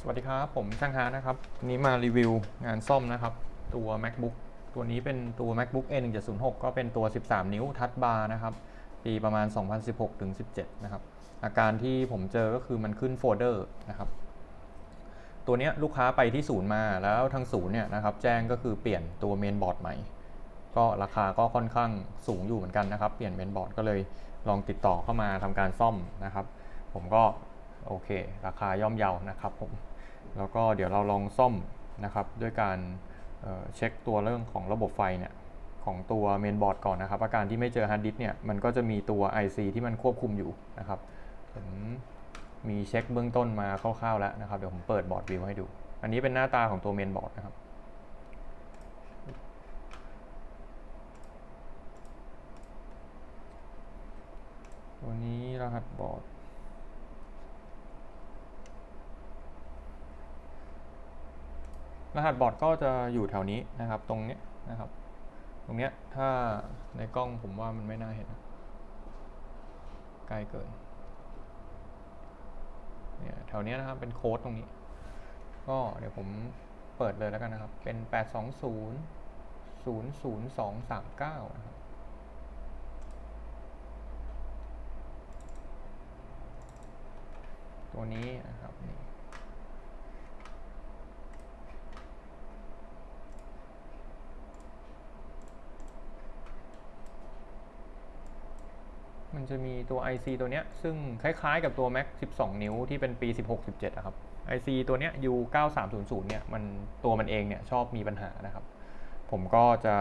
สวัสดีครับ ผมช่างฮาร์นะครับวันนี้มารีวิวงานซ่อมนะครับ ตัว macbook ตัวนี้เป็นตัว macbook a 1 7 0 6ก็เป็นตัว 13 นิ้วทัชบาร์นะครับ ปีประมาณ 2016ถึง17 นะครับ อาการที่ผมเจอก็คือมันขึ้นโฟลเดอร์นะครับ ตัวนี้ลูกค้าไปที่ศูนย์มาแล้วทางศูนย์เนี่ยนะครับ แจ้งก็คือเปลี่ยนตัวเมนบอร์ดใหม่ ก็ราคาก็ค่อนข้างสูงอยู่เหมือนกันนะครับ เปลี่ยนเมนบอร์ดก็เลยลองติดต่อเข้ามาทำการซ่อมนะครับ ผมก็ โอเค ราคาย่อมเยานะครับผม แล้วก็เดี๋ยวเราลองซ่อมนะครับ ด้วยการเเช็คตัวเรื่องของระบบไฟเนี่ยของตัวเมนบอร์ดก่อนนะครับ อาการที่ไม่เจอฮาร์ดดิสก์เนี่ยมันก็จะมีตัว IC ที่มันควบคุมอยู่นะครับผมมีเช็คเบื้องต้นมาคร่าวๆแล้วนะครับ เดี๋ยวผมเปิดบอร์ดวิวให้ดู อันนี้เป็นหน้าตาของตัวเมนบอร์ดนะครับตัวนี้รหัสบอร์ด รหัสบอร์ดก็จะอยู่แถวนี้นะครับ ตรงนี้นะครับ ตรงเนี้ยถ้าในกล้องผมว่ามันไม่น่าเห็นนะใกลเกินเนี่ยแถวนี้นะครับเป็นโค้ดตรงนี้ ก็เดี๋ยวผมเปิดเลยแล้วกันนะครับ เป็น 820 00239 นะครับตัวนี้นะครับนี่ มันจะมีตัว IC ตัวเนี้ยซึ่งคล้ายๆกับตัว Mac 12 นิ้วที่เป็นปี 16-17อะครับ IC ตัวเนี้ย U9300 เนี่ยมันตัวมันเองเนี่ยชอบมีปัญหานะครับ ผมก็จะ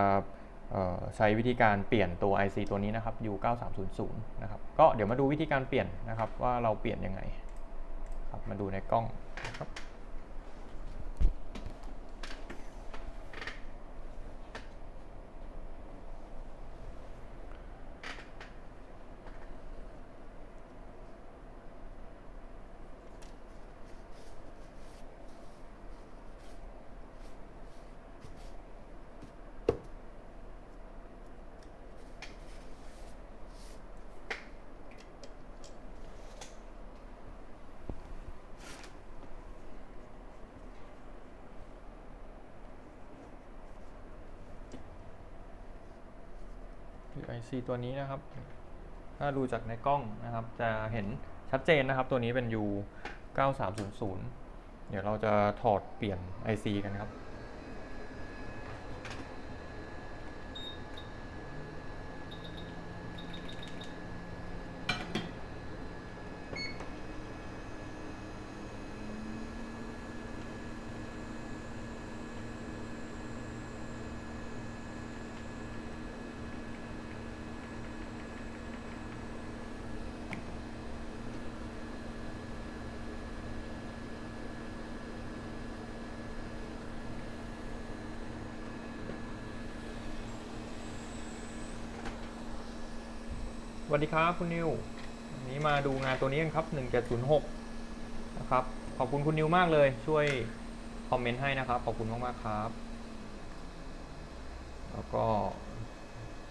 ใช้วิธีการเปลี่ยนตัว IC ตัวนี้นะครับ U9300 นะครับ ก็เดี๋ยวมาดูวิธีการเปลี่ยนนะครับว่าเราเปลี่ยนยังไงครับมาดูในกล้องนะครับ IC ตัวนี้นะครับ ถ้าดูจากในกล้องนะครับ จะเห็นชัดเจนนะครับ ตัวนี้เป็น U 9300 เดี๋ยวเราจะถอดเปลี่ยน IC กันครับ สวัสดีครับคุณนิววันนี้มาดูงานตัวนี้กันครับ 1706 นะครับ ขอบคุณคุณนิวมากเลย ช่วยคอมเมนต์ให้นะครับ ขอบคุณมากๆครับ แล้วก็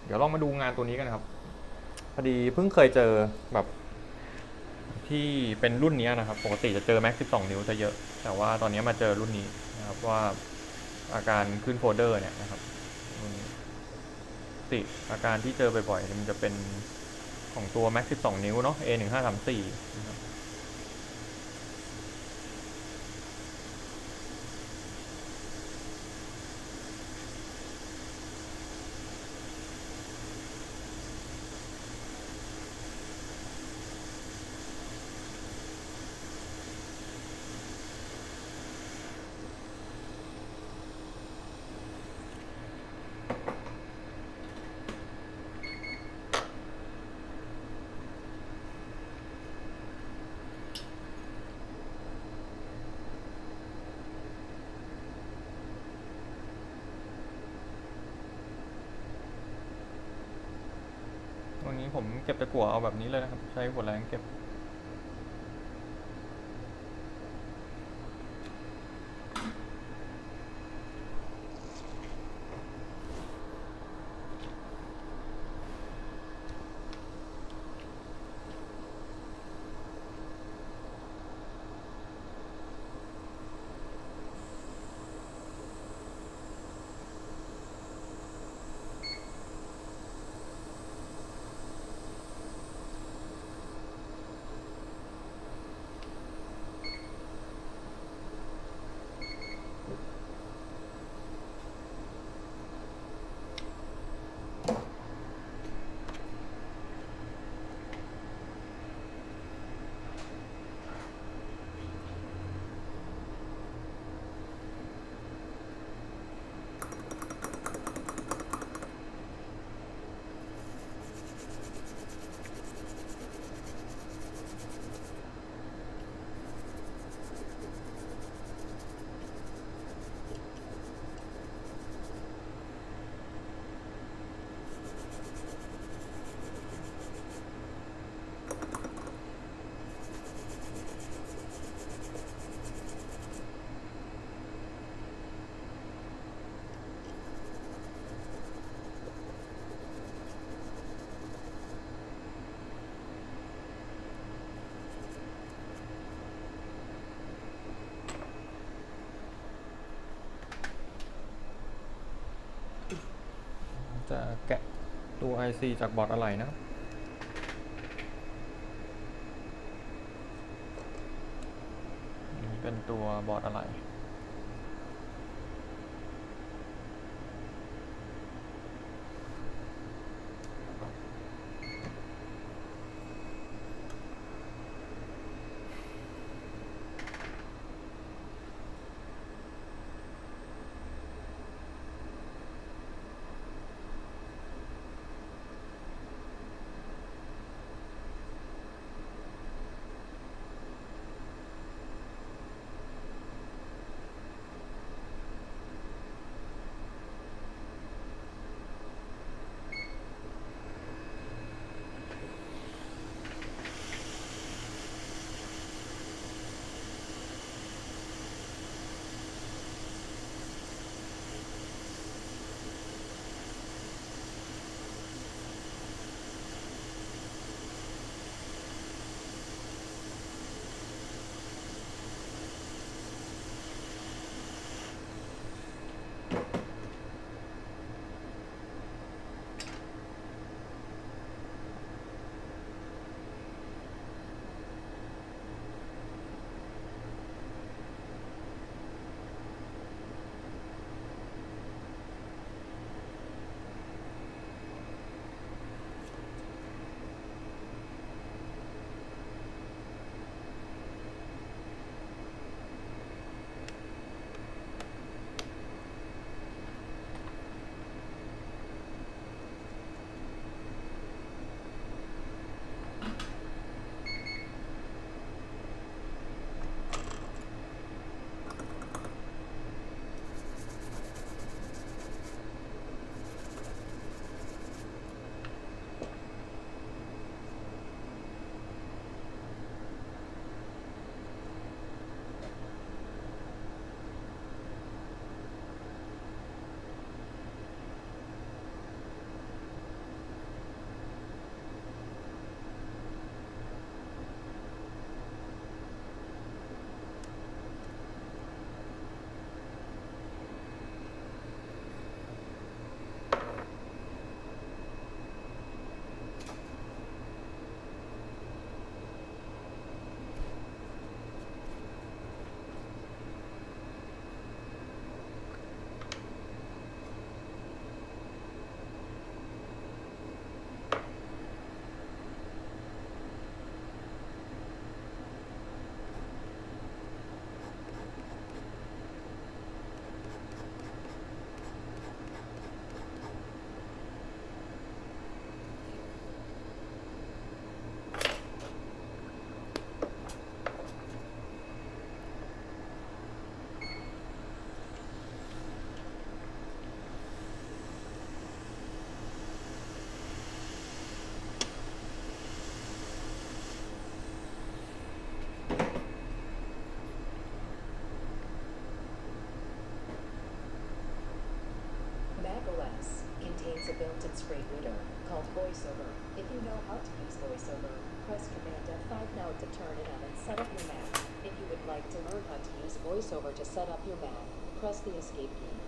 เดี๋ยวลองมาดูงานตัวนี้กันครับ พอดีเพิ่งเคยเจอแบบที่เป็นรุ่นนี้นะครับ ปกติจะเจอ Max 12 นิ้วจะเยอะ แต่ว่าตอนนี้มาเจอรุ่นนี้นะครับว่าอาการขึ้นโฟลเดอร์เนี่ยนะครับปกติอาการที่เจอบ่อยๆมันจะเป็น ของตัว Max 12 นิ้วเนาะ A 1 5 3 4นะครับ นนี้ผมเก็บตะกั่วเอาแบบนี้เลยนะครับ ใช้หัวแรงเก็บ จะแกะตัว IC จากบอร์ดอะไรนะนี่เป็นตัวบอร์ดอะไร a built-in screen reader called VoiceOver. If you know how to use VoiceOver, press Command F5 now to turn it on and set up your Mac. If you would like to learn how to use VoiceOver to set up your Mac, press the Escape key.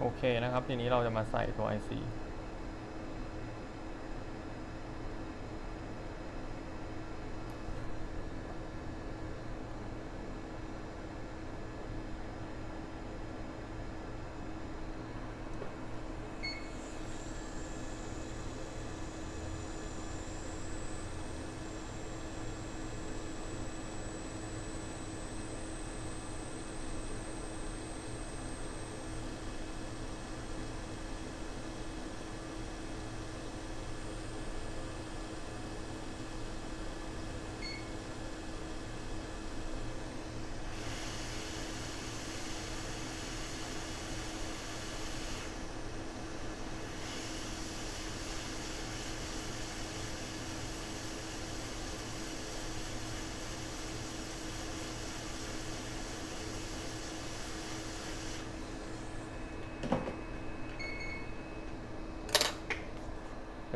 โอเคนะครับ ทีนี้เราจะมาใส่ตัว IC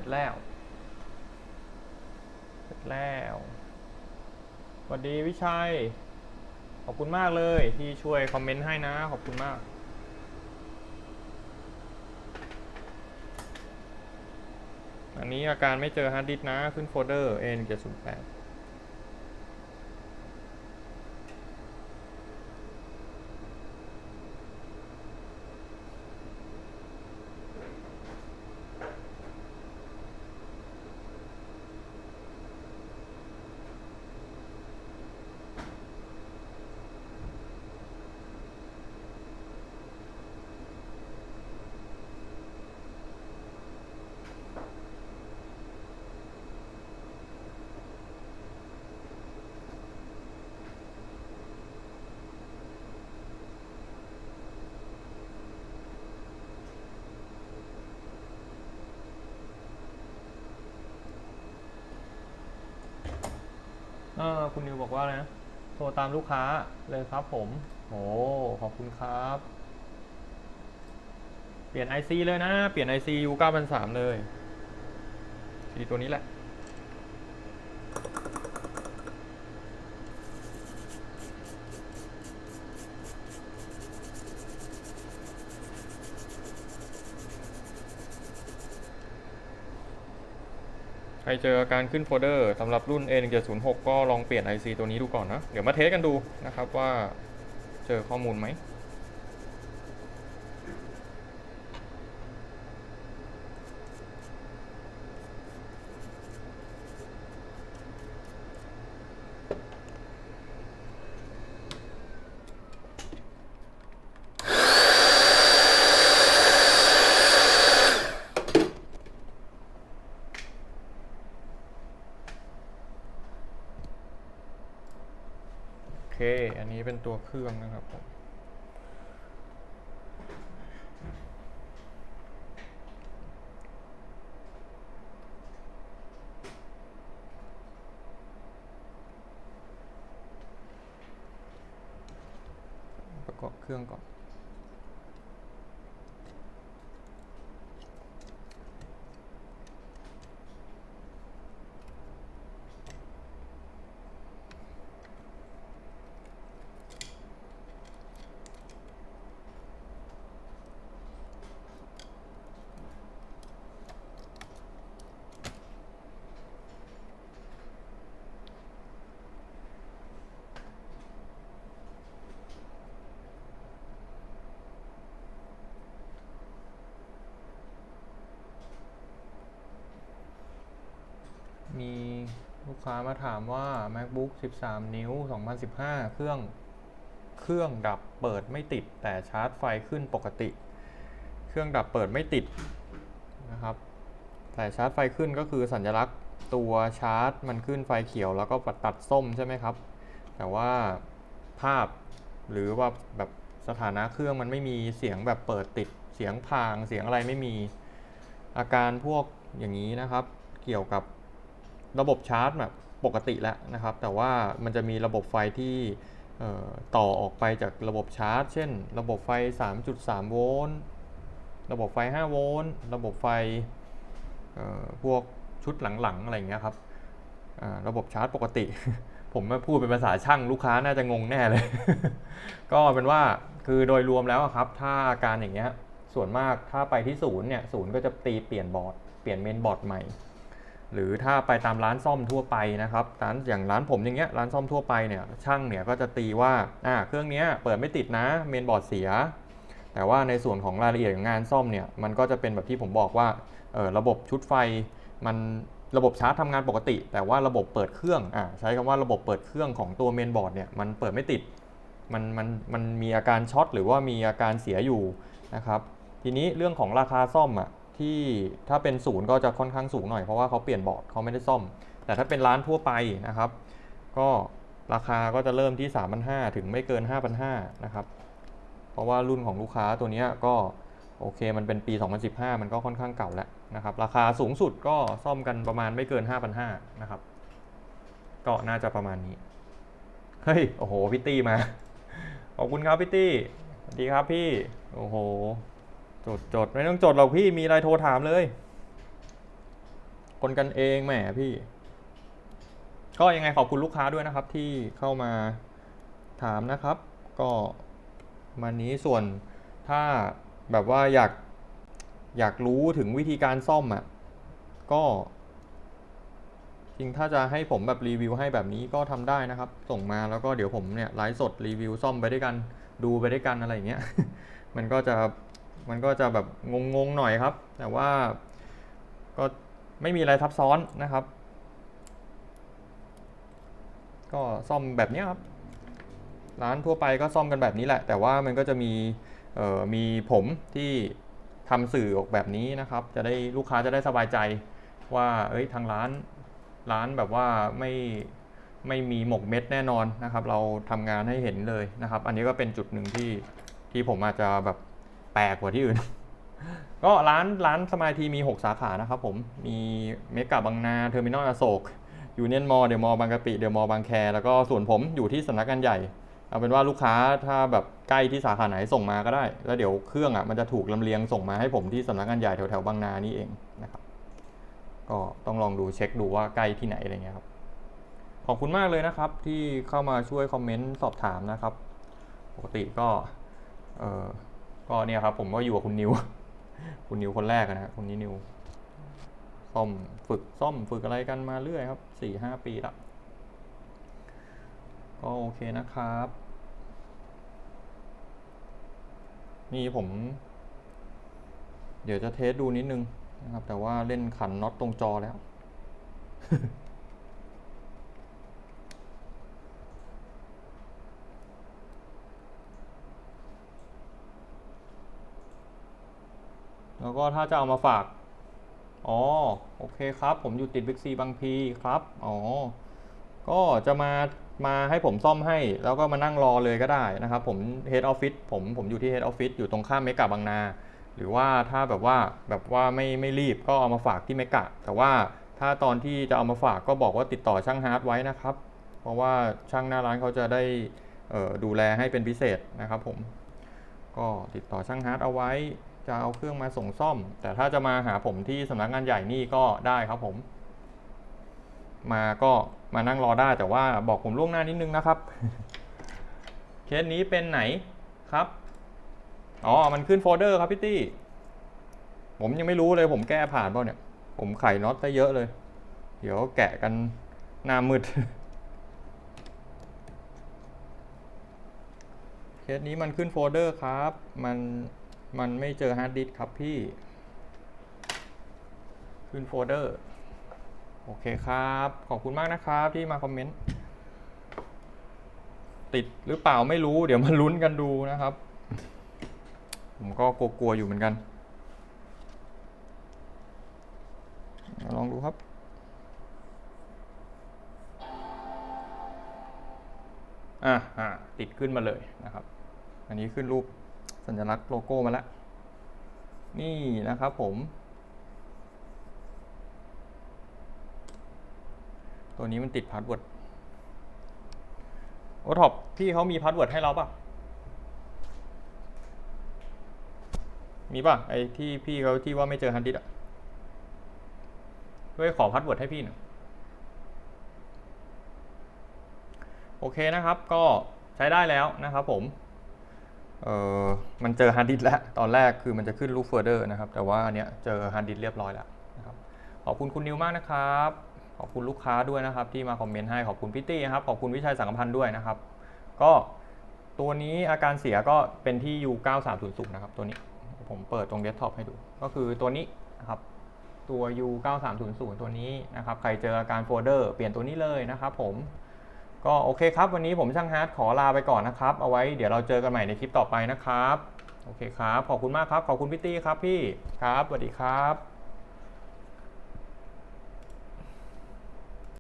ร็จแล้ว เสร็จแล้วสวัสดีวิชัย ขอบคุณมากเลยที่ช่วยคอมเมนต์ให้นะ ขอบคุณมากอันนี้อาการไม่เจอฮาร์ดดิสก์นะ ขึ้นโฟลเดอร์ A1708 เออคุณนิวบอกว่าอะไรนะโทรตามลูกค้าเลยครับผม โอ้ขอบคุณครับ เปลี่ยน IC เลยนะ เปลี่ยน IC U 9003เลยสีตัวนี้แหละ เจอการขึ้นโฟลเดอร์สำหรับรุ่น A1706 ก็ลองเปลี่ยน IC ตัวนี้ดูก่อนนะ เดี๋ยวมาเทสกันดูนะครับว่าเจอข้อมูลไหม โอเค อั นี้เป็นตัวเครื่องนะครับผมประกอบเครื่องก่อน มีลูก ค้ามาถามว่า MacBook 13 นิ้ว 2015 เครื่อง เครื่องดับเปิดไม่ติด แต่ชาร์จไฟขึ้นปกติ เครื่องดับเปิดไม่ติดนะครับ แต่ชาร์จไฟขึ้นก็คือสัญลักษณ์ตัวชาร์จ มันขึ้นไฟเขียวแล้วก็ตัดส้มใช่ไหมครับ แต่ว่าภาพหรือว่าแบบสถานะเครื่องมันไม่มีเสียงแบบเปิดติด เสียงพาง เสียงอะไรไม่มีอาการพวกอย่างนี้นะครับ เกี่ยวกับ ระบบชาร์จแบบปกติแล้วนะครับ แต่ว่ามันจะมีระบบไฟที่ต่อออกไปจากระบบชาร์จ เช่น ระบบไฟ 3.3 โวลต์ ระบบไฟ 5 โวลต์ ระบบไฟพวกชุดหลังๆ อะไรอย่างเงี้ยครับ ระบบชาร์จปกติ ผมมาพูดเป็นภาษาช่างลูกค้าน่าจะงงแน่เลย ก็เป็นว่าคือโดยรวมแล้วครับ ถ้าอาการอย่างเงี้ย ส่วนมากถ้าไปที่ศูนย์เนี่ย ศูนย์ก็จะตีเปลี่ยนบอร์ด เปลี่ยนเมนบอร์ดใหม่ หรือถ้าไปตามร้านซ่อมทั่วไปนะครับร้านอย่างร้านผมอย่างเงี้ยร้านซ่อมทั่วไปเนี่ยช่างเนี่ยก็จะตีว่าอ่าเครื่องนี้เปิดไม่ติดนะเมนบอร์ดเสีย แต่ว่าในส่วนของรายละเอียดของงานซ่อมเนี่ยมันก็จะเป็นแบบที่ผมบอกว่าเออระบบชุดไฟมันระบบชาร์จทำงานปกติ แต่ว่าระบบเปิดเครื่องอ่าใช้คำว่าระบบเปิดเครื่องของตัวเมนบอร์ดเนี่ยมันเปิดไม่ติดมันมันมันมีอาการช็อตหรือว่ามีอาการเสียอยู่นะครับทีนี้เรื่องของราคาซ่อมอะ ที่ถ้าเป็นศูนย์ก็จะค่อนข้างสูงหน่อยเพราะว่าเขาเปลี่ยนบอร์ดเขาไม่ได้ซ่อม แต่ถ้าเป็นร้านทั่วไปนะครับ ก็ราคาก็จะเริ่มที่ 3,500 ถึงไม่เกิน 5,500 นะครับ เพราะว่ารุ่นของลูกค้าตัวนี้ก็โอเคมันเป็นปี 2015 มันก็ค่อนข้างเก่าแล้วนะครับ ราคาสูงสุดก็ซ่อมกันประมาณไม่เกิน 5,500 นะครับ ก็น่าจะประมาณนี้ เฮ้ย โอ้โห พี่ตี้มา ขอบคุณครับพี่ตี้ สวัสดีครับพี่ โอ้โห จดจดไม่ต้องจดหรอกพี่มีอะไรโทรถามเลย คนกันเองแหมพี่ ก็ยังไงขอบคุณลูกค้าด้วยนะครับ ที่เข้ามาถามนะครับ ก็มานี้ส่วนถ้าแบบว่าอยากอยากรู้ถึงวิธีการซ่อมอะก็ จริงถ้าจะให้ผมแบบรีวิวให้แบบนี้ก็ทำได้นะครับ ส่งมาแล้วก็เดี๋ยวผมเนี่ยไลฟ์สดรีวิวซ่อมไปด้วยกัน ดูไปด้วยกันอะไรอย่างเงี้ย มันก็จะ มันก็จะแบบงงๆหน่อยครับ แต่ว่าก็ไม่มีอะไรซับซ้อนนะครับ ก็ซ่อมแบบนี้ครับ ร้านทั่วไปก็ซ่อมกันแบบนี้แหละ แต่ว่ามันก็จะมีมีผมที่ทำสื่อออกแบบนี้นะครับ จะได้ลูกค้าจะได้สบายใจว่าเอ้ยทางร้านร้านแบบว่าไม่ไม่มีหมกเม็ดแน่นอนนะครับ เราทำงานให้เห็นเลยนะครับ อันนี้ก็เป็นจุดหนึ่งที่ที่ผมอาจจะแบบ ปลกกว่าที่อื่น ก็ร้านร้านสมายทีมี 6 สาขานะครับผม มีเมกะบางนา เทอร์มินอลอโศกยูเนียนมอลเดอะมอลบางกะปิเดอะมอลบางแค แล้วก็ส่วนผมอยู่ที่สำนักงานใหญ่ เอาเป็นว่าลูกค้าถ้าแบบใกล้ที่สาขาไหนส่งมาก็ได้ แล้วเดี๋ยวเครื่องอะมันจะถูกลำเลียงส่งมาให้ผมที่สำนักงานใหญ่แถวๆบางนานี่เองนะครับ ก็ต้องลองดูเช็คดูว่าใกล้ที่ไหนอะไรเงี้ยครับ ขอบคุณมากเลยนะครับ ที่เข้ามาช่วยคอมเมนต์สอบถามนะครับ ปกติก็เออ ก็เนี่ยครับ ผมก็อยู่กับคุณนิว คุณนิวคนแรกอะนะคุณนี้นิวซ่อมฝึกซ่อมฝึกอะไรกันมาเรื่อยครับสี่ห้าปีละก็โอเคนะครับ นี่ผม เดี๋ยวจะเทสดูนิดนึงนะครับ แต่ว่าเล่นขันน็อตตรงจอแล้ว แล้วก็ถ้าจะเอามาฝาก อ๋อ โอเคครับ ผมอยู่ติดบิ๊กซีบางพีครับ อ๋อ ก็จะมา มาให้ผมซ่อมให้ แล้วก็มานั่งรอเลยก็ได้นะครับ ผม Head Office ผม ผมอยู่ที่ Head Office อยู่ตรงข้ามเมกะบางนา หรือว่าถ้าแบบว่า แบบว่าไม่ ไม่รีบก็เอามาฝากที่เมกะ แต่ว่าถ้าตอนที่จะเอามาฝากก็บอกว่าติดต่อช่างฮาร์ดไว้นะครับ เพราะว่าช่างหน้าร้านเขาจะได้ดูแลให้เป็นพิเศษนะครับผม ก็ติดต่อช่างฮาร์ดเอาไว้ จะเอาเครื่องมาส่งซ่อม แต่ถ้าจะมาหาผมที่สำนักงานใหญ่นี่ก็ได้ครับผม มาก็มานั่งรอได้แต่ว่าบอกผมล่วงหน้านิดนึงนะครับ เคสนี้เป็นไหนครับ อ๋อ มันขึ้นโฟลเดอร์ครับพี่ตี้ ผมยังไม่รู้เลยผมแก้ผ่านเปล่าเนี่ย ผมไขน็อตได้เยอะเลย เดี๋ยวแกะกันหน้ามืด เคสนี้มันขึ้นโฟลเดอร์ครับ มัน มันไม่เจอฮาร์ดดิสครับพี่ ขึ้นโฟลเดอร์ โอเคครับ ขอบคุณมากนะครับที่มาคอมเมนต์ ติดหรือเปล่าไม่รู้ เดี๋ยวมาลุ้นกันดูนะครับ ผมก็กลัวๆอยู่เหมือนกัน ลองดูครับอะอะติดขึ้นมาเลยนะครับ อันนี้ขึ้นรูป สัญลักษณ์โลโก้มาแล้ว นี่นะครับผม ตัวนี้มันติดพาสเวิร์ดโอท็อปพี่เขามีพาสเวิร์ดให้เราปะมีปะไอที่พี่เขาที่ว่าไม่เจอฮันดิสอะช่วยขอพาสเวิร์ดให้พี่หน่อยโอเคนะครับก็ใช้ได้แล้วนะครับผม เออมันเจอฮาร์ดดิสแล้ว ตอนแรกคือมันจะขึ้นรูปเฟอร์เดอร์นะครับ แต่ว่าอันเนี้ยเจอฮาร์ดดิสเรียบร้อยแล้วนะครับขอบคุณคุณนิวมากนะครับ ขอบคุณลูกค้าด้วยนะครับ ที่มาคอมเมนต์ให้ขอบคุณพี่ตี้นะครับ ขอบคุณวิชัยสังกพันธ์ด้วยนะครับ ก็ตัวนี้อาการเสียก็เป็นที่ U9300 นะครับ ตัวนี้ผมเปิดตรงเดสก์ท็อปให้ดู ก็คือตัวนี้นะครับตัว U9300 ตัวนี้นะครับ ใครเจออาการโฟลเดอร์ เปลี่ยนตัวนี้เลยนะครับผม ก็โอเคครับ วันนี้ผมช่างฮาร์ดขอลาไปก่อนนะครับ เอาไว้เดี๋ยวเราเจอกันใหม่ในคลิปต่อไปนะครับ โอเคครับ ขอบคุณมากครับ ขอบคุณพี่ตี้ครับพี่ ครับสวัสดีครับ